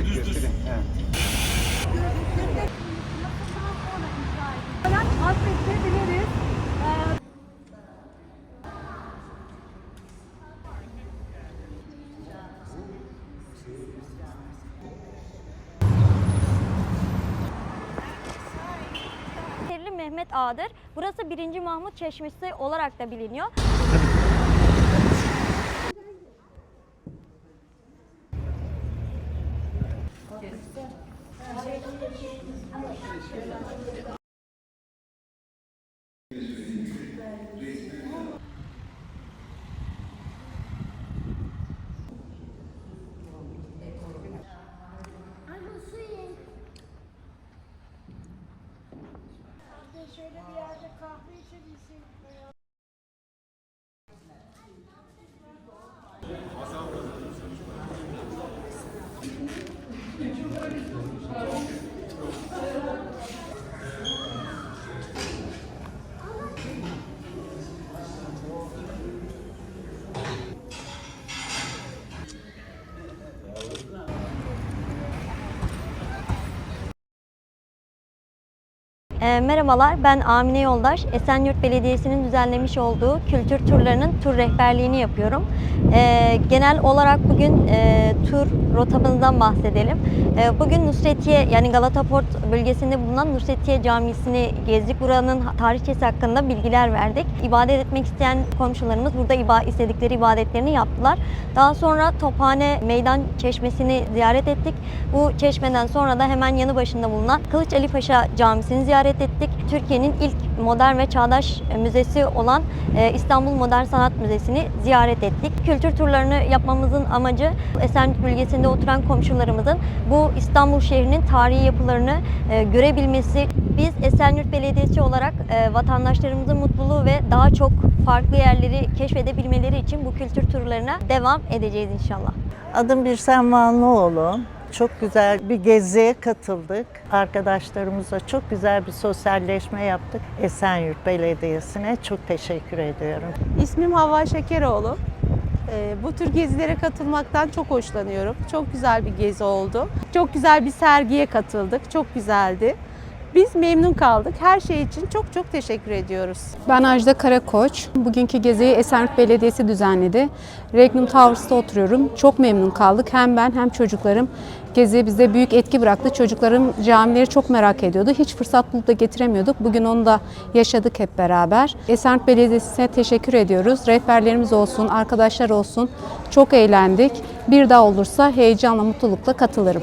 Evet, düz düz. Evet. Mehmet Ağa'dır. Burası 1. Mahmut Çeşmesi olarak da biliniyor. Şöyle bir yerde kahve içebilsin. Thank you. E, merhabalar, ben Amine Yoldaş. Esenyurt Belediyesi'nin düzenlemiş olduğu kültür turlarının tur rehberliğini yapıyorum. E, genel olarak bugün e, tur rotamızdan bahsedelim. E, bugün Nusretiye yani Galata Port bölgesinde bulunan Nusretiye Camisi'ni gezdik. Buranın tarihçesi hakkında bilgiler verdik. İbadet etmek isteyen komşularımız burada iba istedikleri ibadetlerini yaptılar. Daha sonra Tophane Meydan Çeşmesi'ni ziyaret ettik. Bu çeşmeden sonra da hemen yanı başında bulunan Kılıç Ali Paşa Camisi'ni ziyaret ettik. Türkiye'nin ilk modern ve çağdaş müzesi olan e, İstanbul Modern Sanat Müzesi'ni ziyaret ettik. Kültür turlarını yapmamızın amacı Esenyurt bölgesinde oturan komşularımızın bu İstanbul şehrinin tarihi yapılarını e, görebilmesi. Biz Esenyurt Belediyesi olarak e, vatandaşlarımızın mutluluğu ve daha çok farklı yerleri keşfedebilmeleri için bu kültür turlarına devam edeceğiz inşallah. Adım Birsen Vanlıoğlu. Çok güzel bir geziye katıldık. Arkadaşlarımızla çok güzel bir sosyalleşme yaptık. Esenyurt Belediyesi'ne çok teşekkür ediyorum. İsmim Havva Şekeroğlu. Ee, Bu tür gezilere katılmaktan çok hoşlanıyorum. Çok güzel bir gezi oldu. Çok güzel bir sergiye katıldık. Çok güzeldi. Biz memnun kaldık. Her şey için çok çok teşekkür ediyoruz. Ben Ajda Karakoç. Bugünkü geziyi Esenyurt Belediyesi düzenledi. Regnum Towers'ta oturuyorum. Çok memnun kaldık. Hem ben hem çocuklarım. Gezi bize büyük etki bıraktı. Çocuklarım camileri çok merak ediyordu. Hiç fırsat bulup da getiremiyorduk. Bugün onu da yaşadık hep beraber. Esenyurt Belediyesi'ne teşekkür ediyoruz. Rehberlerimiz olsun, arkadaşlar olsun. Çok eğlendik. Bir daha olursa heyecanla, mutlulukla katılırım.